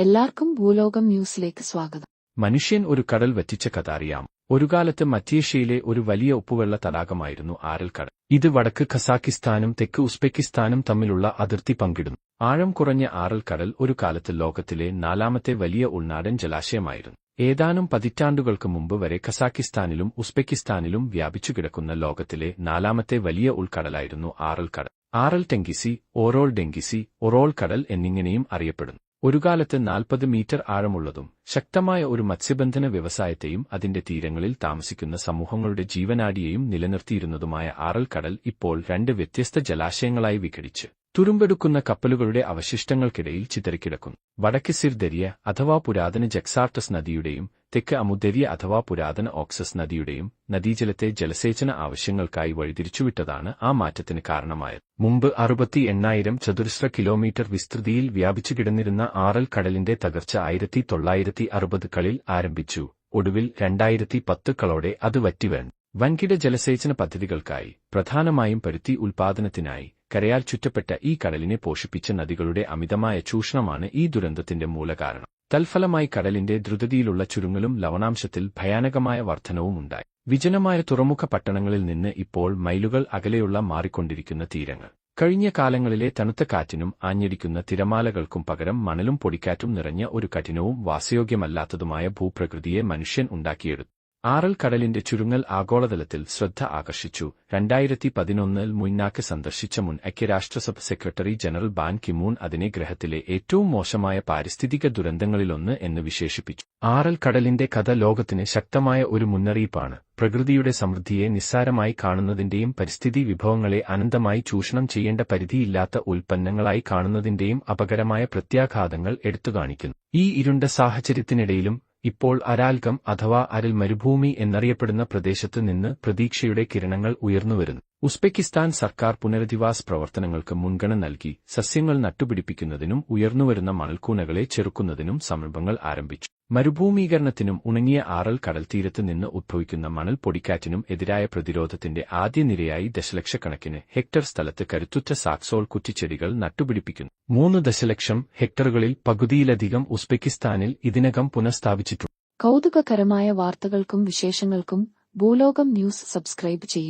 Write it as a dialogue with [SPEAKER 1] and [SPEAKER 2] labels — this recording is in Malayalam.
[SPEAKER 1] എല്ലാവർക്കും ഭൂലോകം ന്യൂസിലേക്ക് സ്വാഗതം.
[SPEAKER 2] മനുഷ്യൻ ഒരു കടൽ വറ്റിച്ച കഥ അറിയാം ഒരു കാലത്ത് മധ്യേഷ്യയിലെ ഒരു വലിയ ഉപ്പുവെള്ള തടാകമായിരുന്നു ആരൽ കടൽ ഇത് വടക്ക് ഖസാക്കിസ്ഥാനും തെക്ക് ഉസ്ബെക്കിസ്ഥാനും തമ്മിലുള്ള അതിർത്തി പങ്കിടുന്നു. ആഴം കുറഞ്ഞ ആറൽ കടൽ ഒരു കാലത്ത് ലോകത്തിലെ നാലാമത്തെ വലിയ ഉൾനാടൻ ജലാശയമായിരുന്നു. ഏതാനും പതിറ്റാണ്ടുകൾക്ക് മുമ്പ് വരെ ഖസാക്കിസ്ഥാനിലും ഉസ്ബെക്കിസ്ഥാനിലും വ്യാപിച്ചു കിടക്കുന്ന ലോകത്തിലെ നാലാമത്തെ വലിയ ഉൾക്കടലായിരുന്നു ആറൽ കടൽ ആറൽ ടെങ്കിസി ഓറോൾ ഡെങ്കിസി ഒറോൾ കടൽ എന്നിങ്ങനെയും അറിയപ്പെടുന്നു. ഒരു കാലത്ത് നാൽപ്പത് മീറ്റർ ആഴമുള്ളതും ശക്തമായ ഒരു മത്സ്യബന്ധന വ്യവസായത്തെയും അതിന്റെ തീരങ്ങളിൽ താമസിക്കുന്ന സമൂഹങ്ങളുടെ ജീവനാഡിയെയും നിലനിർത്തിയിരുന്നതുമായ ആറൽ കടൽ ഇപ്പോൾ രണ്ട് വ്യത്യസ്ത ജലാശയങ്ങളായി വിഘടിച്ച്. തുരുമ്പെടുക്കുന്ന കപ്പലുകളുടെ അവശിഷ്ടങ്ങൾക്കിടയിൽ ചിതറിക്കിടക്കും വടക്ക് സിർദരിയ അഥവാ പുരാതന ജക്സാർട്ടസ് നദിയുടെയും തെക്ക് അമുദരിയ അഥവാ പുരാതന ഓക്സസ് നദിയുടെയും നദീജലത്തെ ജലസേചന ആവശ്യങ്ങൾക്കായി വഴിതിരിച്ചുവിട്ടതാണ് ആ മാറ്റത്തിന് കാരണമായത്. മുമ്പ് അറുപത്തി എണ്ണായിരം ചതുരശ്ര കിലോമീറ്റർ വിസ്തൃതിയിൽ വ്യാപിച്ചു കിടന്നിരുന്ന ആറൽ കടലിന്റെ തകർച്ച ആയിരത്തി തൊള്ളായിരത്തി അറുപതുകളിൽ ആരംഭിച്ചു. ഒടുവിൽ രണ്ടായിരത്തി പത്തുക്കളോടെ അത് വറ്റിവേണം വൻകിട ജലസേചന പദ്ധതികൾക്കായി പ്രധാനമായും പരുത്തി ഉൽപാദനത്തിനായി കരയാൽ ചുറ്റപ്പെട്ട ഈ കടലിനെ പോഷിപ്പിച്ച നദികളുടെ അമിതമായ ചൂഷണമാണ് ഈ ദുരന്തത്തിന്റെ മൂലകാരണം. തൽഫലമായി കടലിന്റെ ദ്രുതതിയിലുള്ള ചുരുങ്ങലും ലവണാംശത്തിൽ ഭയാനകമായ വർധനവും ഉണ്ടായി. വിജനമായ തുറമുഖ പട്ടണങ്ങളിൽ നിന്ന് ഇപ്പോൾ മൈലുകൾ അകലെയുള്ള മാറിക്കൊണ്ടിരിക്കുന്ന തീരങ്ങൾ. കഴിഞ്ഞ കാലങ്ങളിലെ തണുത്ത കാറ്റിനും ആഞ്ഞടിക്കുന്ന തിരമാലകൾക്കും പകരം മണലും പൊടിക്കാറ്റും നിറഞ്ഞ ഒരു കഠിനവും വാസയോഗ്യമല്ലാത്തതുമായ ഭൂപ്രകൃതിയെ മനുഷ്യൻ ഉണ്ടാക്കിയെടുത്തു. ആറൽ കടലിന്റെ ചുരുങ്ങൽ ആഗോളതലത്തിൽ ശ്രദ്ധ ആകർഷിച്ചു. രണ്ടായിരത്തി പതിനൊന്നിൽ മുന്നാക്ക് സന്ദർശിച്ച മുൻ ഐക്യരാഷ്ട്രസഭ സെക്രട്ടറി ജനറൽ ബാൻ കിമൂൺ അതിനെ ഗ്രഹത്തിലെ ഏറ്റവും മോശമായ പാരിസ്ഥിതിക ദുരന്തങ്ങളിലൊന്ന് എന്ന് വിശേഷിപ്പിച്ചു. ആറൽ കടലിന്റെ കഥ ലോകത്തിന് ശക്തമായ ഒരു മുന്നറിയിപ്പാണ്. പ്രകൃതിയുടെ സമൃദ്ധിയെ നിസ്സാരമായി കാണുന്നതിന്റെയും പരിസ്ഥിതി വിഭവങ്ങളെ അനന്തമായി ചൂഷണം ചെയ്യേണ്ട പരിധിയില്ലാത്ത ഉൽപ്പന്നങ്ങളായി കാണുന്നതിന്റെയും അപകരമായ പ്രത്യാഘാതങ്ങൾ എടുത്തുകാണിക്കുന്നു. ഈ ഇരുണ്ട സാഹചര്യത്തിനിടയിലും ഇപ്പോൾ അരാൽഗം അഥവാ അരൽ മരുഭൂമി എന്നറിയപ്പെടുന്ന പ്രദേശത്ത് നിന്ന് പ്രതീക്ഷയുടെ കിരണങ്ങൾ ഉയർന്നുവരുന്നു. ഉസ്ബെക്കിസ്ഥാൻ സർക്കാർ പുനരധിവാസ പ്രവർത്തനങ്ങൾക്ക് മുൻഗണന നൽകി സസ്യങ്ങൾ നട്ടുപിടിപ്പിക്കുന്നതിനും ഉയർന്നുവരുന്ന മണൽക്കൂനകളെ ചെറുക്കുന്നതിനും സംരംഭങ്ങൾ ആരംഭിച്ചു. മരുഭൂമീകരണത്തിനും ഉണങ്ങിയ ആറൽ കടൽത്തീരത്ത് നിന്ന് ഉദ്ഭവിക്കുന്ന മണൽ പൊടിക്കാറ്റിനും എതിരായ പ്രതിരോധത്തിന്റെ ആദ്യ നിരയായി ദശലക്ഷക്കണക്കിന് ഹെക്ടർ സ്ഥലത്ത് കരുത്തുറ്റ സാക്സോൾ കുറ്റിച്ചെടികൾ നട്ടുപിടിപ്പിക്കുന്നു. മൂന്ന് ദശലക്ഷം ഹെക്ടറുകളിൽ പകുതിയിലധികം ഉസ്ബെക്കിസ്ഥാനിൽ ഇതിനകം പുനഃസ്ഥാപിച്ചിട്ടുണ്ട്.
[SPEAKER 1] കൗതുകകരമായ വാർത്തകൾക്കും വിശേഷങ്ങൾക്കും ഭൂലോകം ന്യൂസ് സബ്സ്ക്രൈബ് ചെയ്യൂ.